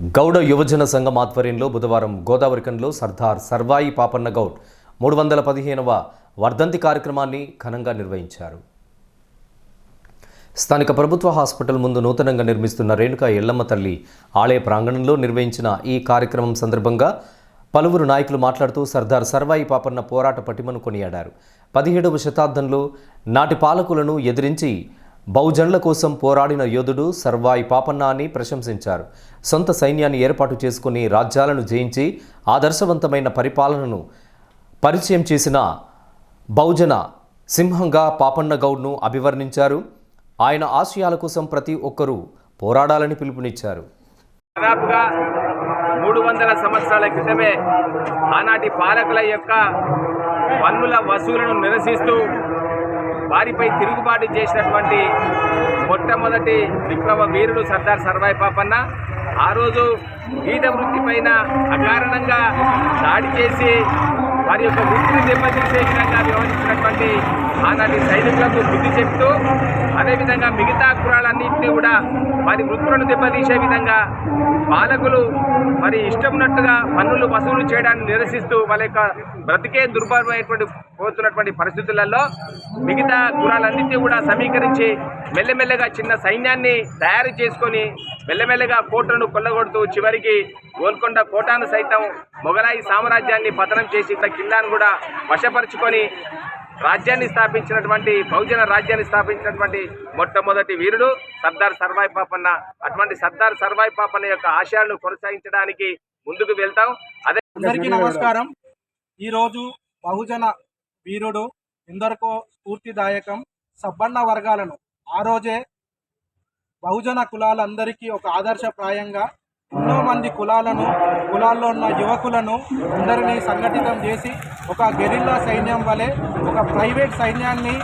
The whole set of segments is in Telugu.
గౌడ యువజన సంఘం ఆధ్వర్యంలో బుధవారం గోదావరికంలో సర్దార్ సర్వాయి పాపన్న గౌడ్ మూడు వందల పదిహేనవ వర్ధంతి కార్యక్రమాన్ని ఘనంగా నిర్వహించారు. స్థానిక ప్రభుత్వ హాస్పిటల్ ముందు నూతనంగా నిర్మిస్తున్న రేణుకా ఎల్లమ్మ తల్లి ఆలయ ప్రాంగణంలో నిర్వహించిన ఈ కార్యక్రమం సందర్భంగా పలువురు నాయకులు మాట్లాడుతూ సర్దార్ సర్వాయి పాపన్న పోరాట పటిమను కొనియాడారు. పదిహేడవ శతాబ్దంలో నాటి పాలకులను ఎదిరించి బహుజనుల కోసం పోరాడిన యోధుడు సర్వాయి పాపన్న అని ప్రశంసించారు. సొంత సైన్యాన్ని ఏర్పాటు చేసుకుని రాజ్యాలను జయించి ఆదర్శవంతమైన పరిపాలనను పరిచయం చేసిన బహుజన సింహంగా పాపన్న గౌడ్ను అభివర్ణించారు. ఆయన ఆశయాల కోసం ప్రతి ఒక్కరూ పోరాడాలని పిలుపునిచ్చారు. దాదాపుగా మూడు వందల సంవత్సరాల క్రితమే ఆనాటి పాలకుల యొక్క పన్నుల వసూలను నిరసిస్తూ వారిపై తిరుగుబాటు చేసినటువంటి మొట్టమొదటి విప్లవ వీరుడు సర్దార్ సర్వాయి పాపన్న ఆ రోజు గీత వృత్తి పైన అకారణంగా దాడి చేసి వారి యొక్క వృత్తిని దెబ్బతీసే విధంగా వ్యవహరించినటువంటి ఆనాటి సైనికులకు బుద్ధి చెప్తూ అదేవిధంగా మిగతా కులాలన్నింటినీ కూడా వారి వృత్తులను దెబ్బతీసే విధంగా పాలకులు మరి ఇష్టమున్నట్టుగా పన్నులు వసూలు చేయడాన్ని నిరసిస్తూ వాళ్ళ యొక్క బ్రతికే దుర్భరమైనటువంటి పోతున్నటువంటి పరిస్థితులలో మిగతా కులాలన్నింటినీ కూడా సమీకరించి మెల్లమెల్లగా చిన్న సైన్యాన్ని తయారు చేసుకొని మెల్లమెల్లగా కోటను కొల్లగొడుతూ చివరికి గోల్కొండ కోటాను సైతం మొఘలాయి సామ్రాజ్యాన్ని పతనం చేసి ఇంత కిల్లాను కూడా వశపరుచుకొని రాజ్యాన్ని స్థాపించినటువంటి బహుజన రాజ్యాన్ని స్థాపించినటువంటి మొట్టమొదటి వీరుడు సర్దార్ సర్వాయి పాపన్న. అటువంటి సర్దార్ సర్వాయి పాపన్న యొక్క ఆశయాలను కొనసాగించడానికి ముందుకు వెళ్తాం. అదే అందరికీ నమస్కారం. ఈరోజు బహుజన వీరుడు ఎందరికో స్ఫూర్తిదాయకం సబ్బన్న వర్గాలను. ఆ రోజే బహుజన కులాలందరికీ ఒక ఆదర్శప్రాయంగా ఎన్నో మంది కులాలను కులాల్లో ఉన్న యువకులను అందరినీ సంఘటితం చేసి ఒక గెరిల్లా సైన్యం వలె ఒక ప్రైవేట్ సైన్యాన్ని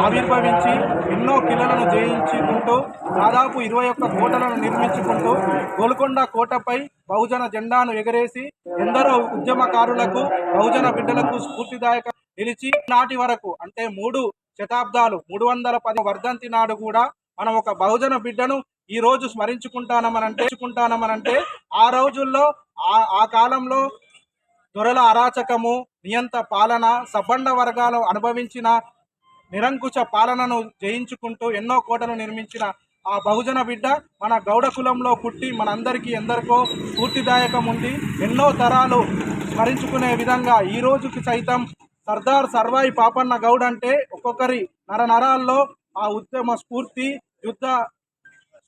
ఆవిర్భవించి ఎన్నో కిలలను జయించుకుంటూ దాదాపు ఇరవై ఒక్క కోటలను నిర్మించుకుంటూ గోల్కొండ కోటపై బహుజన జెండాను ఎగరేసి ఎందరో ఉద్యమకారులకు బహుజన బిడ్డలకు స్ఫూర్తిదాయక నిలిచి నాటి వరకు అంటే మూడు శతాబ్దాలు మూడు వందల పది వర్ధంతి నాడు కూడా మనం ఒక బహుజన బిడ్డను ఈ రోజు స్మరించుకుంటానమనంటే స్మరించుకుంటానమనంటే ఆ రోజుల్లో ఆ ఆ కాలంలో దొరల అరాచకము నియంత పాలన సబ్బండ వర్గాలు అనుభవించిన నిరంకుశ పాలనను జయించుకుంటూ ఎన్నో కోటలు నిర్మించిన ఆ బహుజన బిడ్డ మన గౌడ కులంలో పుట్టి మనందరికీ ఎందరికో స్ఫూర్తిదాయకం ఉంది. ఎన్నో తరాలు స్మరించుకునే విధంగా ఈ రోజుకి సైతం సర్దార్ సర్వాయి పాపన్న గౌడ్ అంటే ఒక్కొక్కరి నరనరాల్లో ఆ ఉద్యమ స్ఫూర్తి యుద్ధ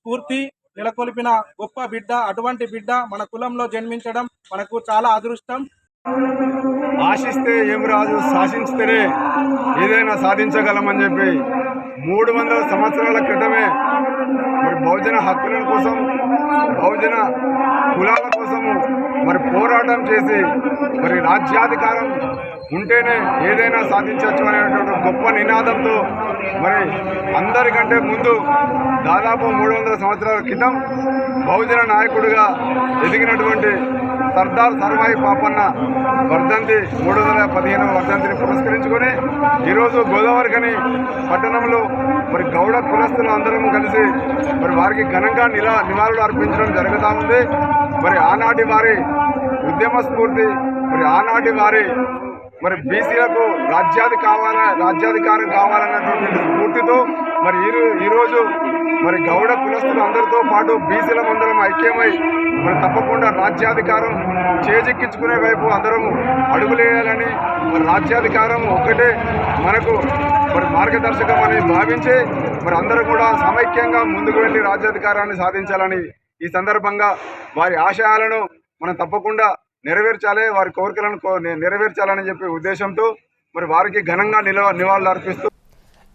స్ఫూర్తి నెలకొల్పిన గొప్ప బిడ్డ అటువంటి బిడ్డ మన కులంలో జన్మించడం మనకు చాలా అదృష్టం. ఆశిస్తే ఏం రాదు శాసించితేనే ఏదైనా సాధించగలమని చెప్పి మూడు వందల సంవత్సరాల క్రితమే మరి బహుజన హక్కుల కోసం బహుజన కులాల కోసము మరి పోరాటం చేసి మరి రాజ్యాధికారం ఉంటేనే ఏదైనా సాధించవచ్చు అనేటువంటి గొప్ప నినాదంతో మరి అందరికంటే ముందు దాదాపు మూడు వందల సంవత్సరాల క్రితం బహుజన నాయకుడిగా ఎదిగినటువంటి సర్దార్ సర్వాయి పాపన్న వర్ధంతి మూడు వందల పదిహేనవ వర్ధంతిని పురస్కరించుకొని ఈరోజు గోదావరికని పట్టణంలో మరి గౌడ కులస్తులు అందరం కలిసి మరి వారికి ఘనంగా నిలా నివాళులు అర్పించడం జరుగుతూ ఉంది. మరి ఆనాటి వారి ఉద్యమ స్ఫూర్తి మరి ఆనాటి వారి మరి బీసీలకు రాజ్యాధి కావాల రాజ్యాధికారం కావాలన్నటువంటి స్ఫూర్తితో మరి ఈ ఈరోజు మరి గౌడ కులస్తులు అందరితో పాటు బీసీల మందరం ఐక్యమై మరి తప్పకుండా రాజ్యాధికారం చేజెక్కించుకునే వైపు అందరము అడుగులేయాలని మరి రాజ్యాధికారం ఒక్కటే మనకు మరి మార్గదర్శకం అని భావించి మరి అందరూ కూడా సమైక్యంగా ముందుకు వెళ్ళి రాజ్యాధికారాన్ని సాధించాలని ఈ సందర్భంగా వారి ఆశయాలను మనం తప్పకుండా నెరవేర్చాలి వారి కోరికలను కో- నెరవేర్చాలని చెప్పే ఉద్దేశంతో మరి వారికి ఘనంగా నిలవ నివాళులు అర్పిస్తూ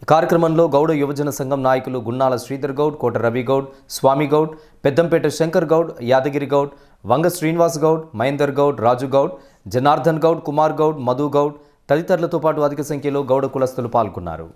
కార్యక్రమంలో గౌడ యువజన సంఘం నాయకులు గున్నాల శ్రీధర్ గౌడ్ కోట రవి గౌడ్ స్వామి గౌడ్ పెద్దంపేట శంకర్ గౌడ్ యాదగిరి గౌడ్ వంగ శ్రీనివాస్ గౌడ్ మహేందర్ గౌడ్ రాజు గౌడ్ జనార్దన్ గౌడ్ కుమార్ గౌడ్ మధు గౌడ్ తదితరులతో పాటు అధిక సంఖ్యలో గౌడ కులస్తులు పాల్గొన్నారు.